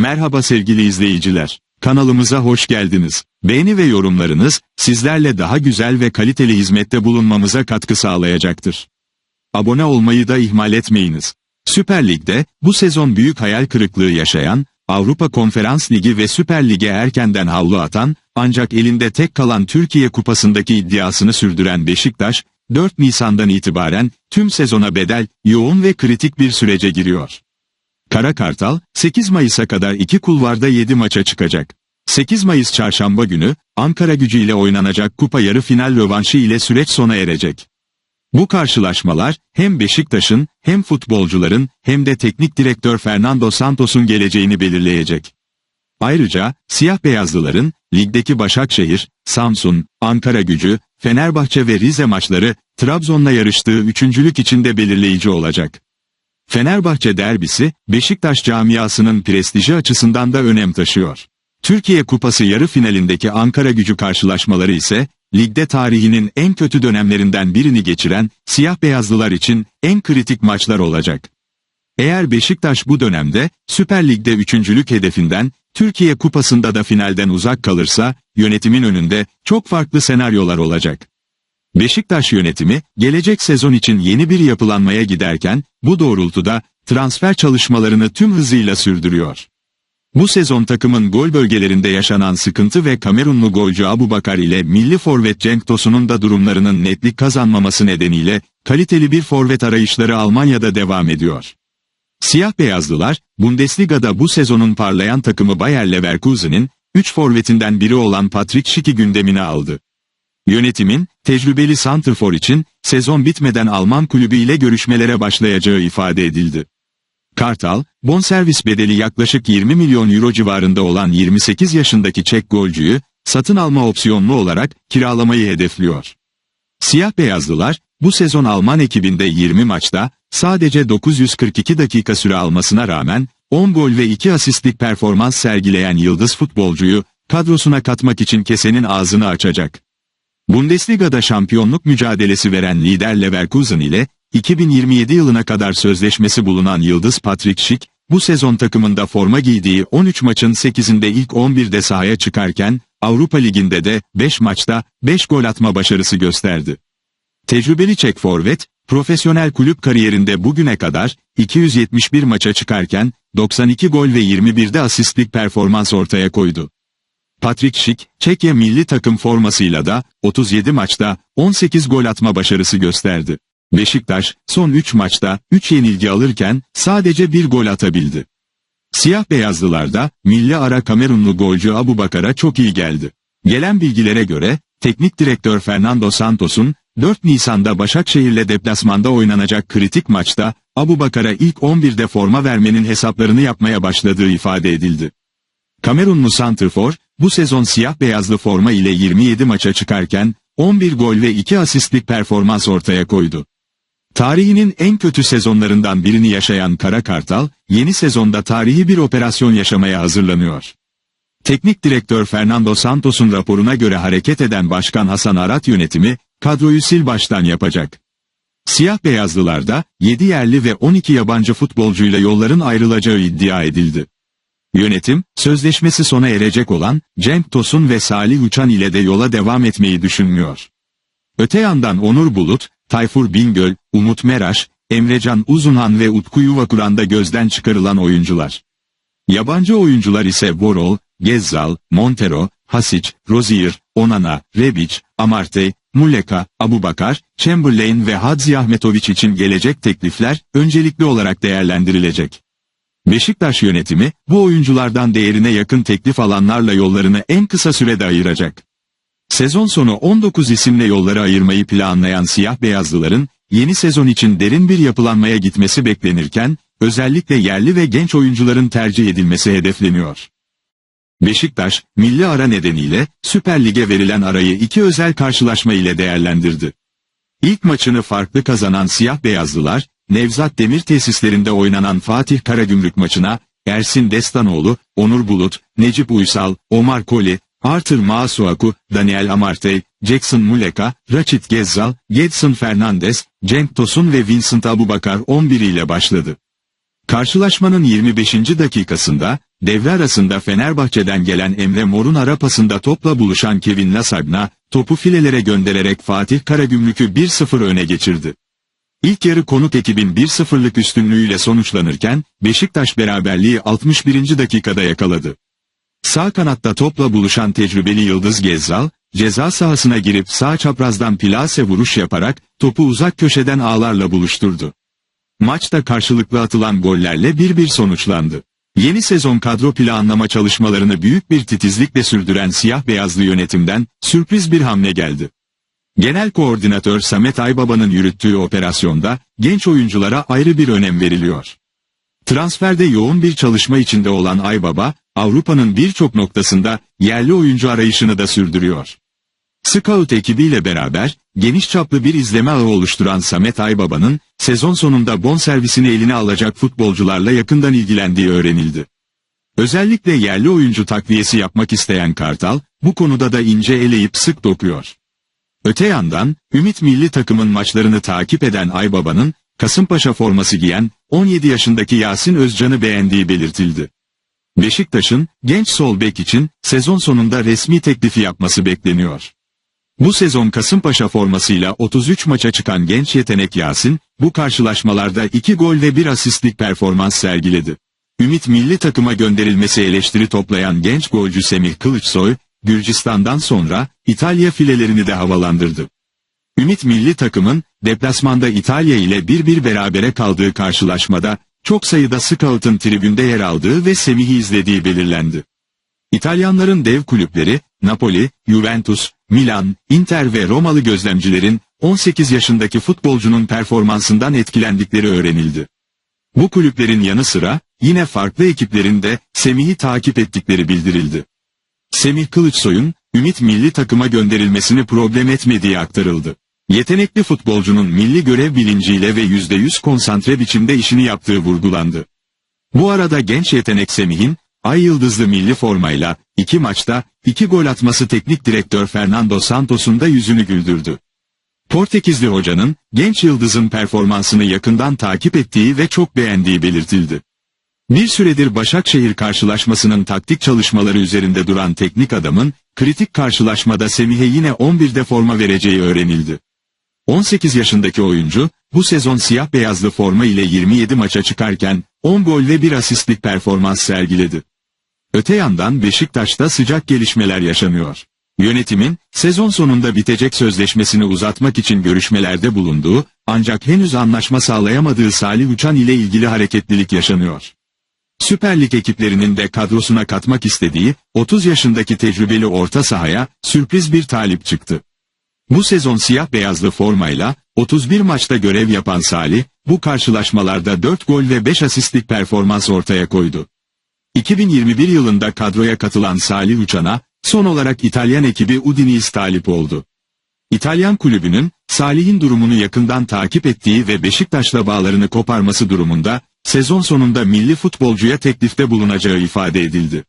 Merhaba sevgili izleyiciler. Kanalımıza hoş geldiniz. Beğeni ve yorumlarınız sizlerle daha güzel ve kaliteli hizmette bulunmamıza katkı sağlayacaktır. Abone olmayı da ihmal etmeyiniz. Süper Lig'de bu sezon büyük hayal kırıklığı yaşayan, Avrupa Konferans Ligi ve Süper Lig'e erkenden havlu atan, ancak elinde tek kalan Türkiye Kupası'ndaki iddiasını sürdüren Beşiktaş, 4 Nisan'dan itibaren tüm sezona bedel, yoğun ve kritik bir sürece giriyor. Kara Kartal, 8 Mayıs'a kadar iki kulvarda 7 maça çıkacak. 8 Mayıs çarşamba günü, Ankara gücü ile oynanacak kupa yarı final rövanşı ile süreç sona erecek. Bu karşılaşmalar, hem Beşiktaş'ın, hem futbolcuların, hem de teknik direktör Fernando Santos'un geleceğini belirleyecek. Ayrıca, siyah beyazlıların, ligdeki Başakşehir, Samsun, Ankara gücü, Fenerbahçe ve Rize maçları, Trabzon'la yarıştığı üçüncülük içinde belirleyici olacak. Fenerbahçe derbisi, Beşiktaş camiasının prestiji açısından da önem taşıyor. Türkiye Kupası yarı finalindeki Ankara gücü karşılaşmaları ise, ligde tarihinin en kötü dönemlerinden birini geçiren, siyah beyazlılar için en kritik maçlar olacak. Eğer Beşiktaş bu dönemde, Süper Lig'de üçüncülük hedefinden, Türkiye Kupası'nda da finalden uzak kalırsa, yönetimin önünde çok farklı senaryolar olacak. Beşiktaş yönetimi, gelecek sezon için yeni bir yapılanmaya giderken, bu doğrultuda, transfer çalışmalarını tüm hızıyla sürdürüyor. Bu sezon takımın gol bölgelerinde yaşanan sıkıntı ve Kamerunlu golcü Abu Bakar ile milli forvet Cenk Tosun'un da durumlarının netlik kazanmaması nedeniyle, kaliteli bir forvet arayışları Almanya'da devam ediyor. Siyah beyazlılar, Bundesliga'da bu sezonun parlayan takımı Bayer Leverkusen'in, 3 forvetinden biri olan Patrick Schick'i gündemine aldı. Yönetimin, tecrübeli Santrfor için, sezon bitmeden Alman kulübü ile görüşmelere başlayacağı ifade edildi. Kartal, bonservis bedeli yaklaşık 20 milyon euro civarında olan 28 yaşındaki Çek golcüyü, satın alma opsiyonlu olarak kiralamayı hedefliyor. Siyah beyazlılar, bu sezon Alman ekibinde 20 maçta, sadece 942 dakika süre almasına rağmen, 10 gol ve 2 asistlik performans sergileyen yıldız futbolcuyu, kadrosuna katmak için kesenin ağzını açacak. Bundesliga'da şampiyonluk mücadelesi veren lider Leverkusen ile, 2027 yılına kadar sözleşmesi bulunan Yıldız Patrick Schick, bu sezon takımında forma giydiği 13 maçın 8'inde ilk 11'de sahaya çıkarken, Avrupa Ligi'nde de 5 maçta 5 gol atma başarısı gösterdi. Tecrübeli Çek forvet, profesyonel kulüp kariyerinde bugüne kadar 271 maça çıkarken 92 gol ve 21'de asistlik performans ortaya koydu. Patrick Schick, Çekya milli takım formasıyla da 37 maçta 18 gol atma başarısı gösterdi. Beşiktaş, son 3 maçta 3 yenilgi alırken sadece bir gol atabildi. Siyah beyazlılarda, milli ara Kamerunlu golcü Abu Bakar'a çok iyi geldi. Gelen bilgilere göre, teknik direktör Fernando Santos'un, 4 Nisan'da Başakşehir'le deplasmanda oynanacak kritik maçta, Abu Bakar'a ilk 11'de forma vermenin hesaplarını yapmaya başladığı ifade edildi. Kamerunlu Santrfor, bu sezon siyah beyazlı forma ile 27 maça çıkarken, 11 gol ve 2 asistlik performans ortaya koydu. Tarihinin en kötü sezonlarından birini yaşayan Kara Kartal, yeni sezonda tarihi bir operasyon yaşamaya hazırlanıyor. Teknik direktör Fernando Santos'un raporuna göre hareket eden Başkan Hasan Arat yönetimi, kadroyu sil baştan yapacak. Siyah beyazlılarda, 7 yerli ve 12 yabancı futbolcuyla yolların ayrılacağı iddia edildi. Yönetim, sözleşmesi sona erecek olan, Cenk Tosun ve Salih Uçan ile de yola devam etmeyi düşünmüyor. Öte yandan Onur Bulut, Tayfur Bingöl, Umut Meraş, Emrecan Uzunhan ve Utku Yuvakuran da gözden çıkarılan oyuncular. Yabancı oyuncular ise Borol, Gezzal, Montero, Hasic, Rozier, Onana, Rebic, Amarte, Muleka, Abubakar, Chamberlain ve Hadzi Ahmetoviç için gelecek teklifler öncelikli olarak değerlendirilecek. Beşiktaş yönetimi bu oyunculardan değerine yakın teklif alanlarla yollarını en kısa sürede ayıracak. Sezon sonu 19 isimle yolları ayırmayı planlayan siyah beyazlıların yeni sezon için derin bir yapılanmaya gitmesi beklenirken özellikle yerli ve genç oyuncuların tercih edilmesi hedefleniyor. Beşiktaş, milli ara nedeniyle Süper Lig'e verilen arayı iki özel karşılaşma ile değerlendirdi. İlk maçını farklı kazanan siyah beyazlılar, Nevzat Demir tesislerinde oynanan Fatih Karagümrük maçına, Ersin Destanoğlu, Onur Bulut, Necip Uysal, Omar Koli, Arthur Masuaku, Daniel Amarte, Jackson Muleka, Rachit Gezzal, Gedson Fernandez, Cenk Tosun ve Vincent Abubakar 11 ile başladı. Karşılaşmanın 25. dakikasında, devre arasında Fenerbahçe'den gelen Emre Mor'un ara pasında topla buluşan Kevin Lasagna, topu filelere göndererek Fatih Karagümrük'ü 1-0 öne geçirdi. İlk yarı konuk ekibin 1-0'lık üstünlüğüyle sonuçlanırken, Beşiktaş beraberliği 61. dakikada yakaladı. Sağ kanatta topla buluşan tecrübeli Yıldız Gezzal, ceza sahasına girip sağ çaprazdan plase vuruş yaparak topu uzak köşeden ağlarla buluşturdu. Maçta karşılıklı atılan gollerle 1-1 sonuçlandı. Yeni sezon kadro planlama çalışmalarını büyük bir titizlikle sürdüren siyah beyazlı yönetimden sürpriz bir hamle geldi. Genel koordinatör Samet Aybaba'nın yürüttüğü operasyonda genç oyunculara ayrı bir önem veriliyor. Transferde yoğun bir çalışma içinde olan Aybaba, Avrupa'nın birçok noktasında yerli oyuncu arayışını da sürdürüyor. Scout ekibiyle beraber geniş çaplı bir izleme ağı oluşturan Samet Aybaba'nın sezon sonunda bonservisini eline alacak futbolcularla yakından ilgilendiği öğrenildi. Özellikle yerli oyuncu takviyesi yapmak isteyen Kartal, bu konuda da ince eleyip sık dokuyor. Öte yandan, Ümit milli takımın maçlarını takip eden Aybaba'nın, Kasımpaşa forması giyen 17 yaşındaki Yasin Özcan'ı beğendiği belirtildi. Beşiktaş'ın genç sol bek için sezon sonunda resmi teklifi yapması bekleniyor. Bu sezon Kasımpaşa formasıyla 33 maça çıkan genç yetenek Yasin, bu karşılaşmalarda 2 gol ve 1 asistlik performans sergiledi. Ümit milli takıma gönderilmesi eleştiri toplayan genç golcü Semih Kılıçsoy, Gürcistan'dan sonra İtalya filelerini de havalandırdı. Ümit milli takımın deplasmanda İtalya ile 1-1 berabere kaldığı karşılaşmada çok sayıda scout'ın tribünde yer aldığı ve Semih'i izlediği belirlendi. İtalyanların dev kulüpleri Napoli, Juventus, Milan, Inter ve Romalı gözlemcilerin 18 yaşındaki futbolcunun performansından etkilendikleri öğrenildi. Bu kulüplerin yanı sıra yine farklı ekiplerin de Semih'i takip ettikleri bildirildi. Semih Kılıçsoy'un Ümit milli takıma gönderilmesini problem etmediği aktarıldı. Yetenekli futbolcunun milli görev bilinciyle ve %100 konsantre biçimde işini yaptığı vurgulandı. Bu arada genç yetenek Semih'in, Ay Yıldızlı milli formayla, iki maçta, iki gol atması teknik direktör Fernando Santos'un da yüzünü güldürdü. Portekizli hocanın, genç yıldızın performansını yakından takip ettiği ve çok beğendiği belirtildi. Bir süredir Başakşehir karşılaşmasının taktik çalışmaları üzerinde duran teknik adamın, kritik karşılaşmada Semih'e yine 11'de forma vereceği öğrenildi. 18 yaşındaki oyuncu, bu sezon siyah beyazlı forma ile 27 maça çıkarken, 10 gol ve 1 asistlik performans sergiledi. Öte yandan Beşiktaş'ta sıcak gelişmeler yaşanıyor. Yönetimin, sezon sonunda bitecek sözleşmesini uzatmak için görüşmelerde bulunduğu, ancak henüz anlaşma sağlayamadığı Salih Uçan ile ilgili hareketlilik yaşanıyor. Süper Lig ekiplerinin de kadrosuna katmak istediği, 30 yaşındaki tecrübeli orta sahaya, sürpriz bir talip çıktı. Bu sezon siyah beyazlı formayla, 31 maçta görev yapan Salih, bu karşılaşmalarda 4 gol ve 5 asistlik performans ortaya koydu. 2021 yılında kadroya katılan Salih Uçan'a, son olarak İtalyan ekibi Udinese talip oldu. İtalyan kulübünün, Salih'in durumunu yakından takip ettiği ve Beşiktaş'la bağlarını koparması durumunda, sezon sonunda milli futbolcuya teklifte bulunacağı ifade edildi.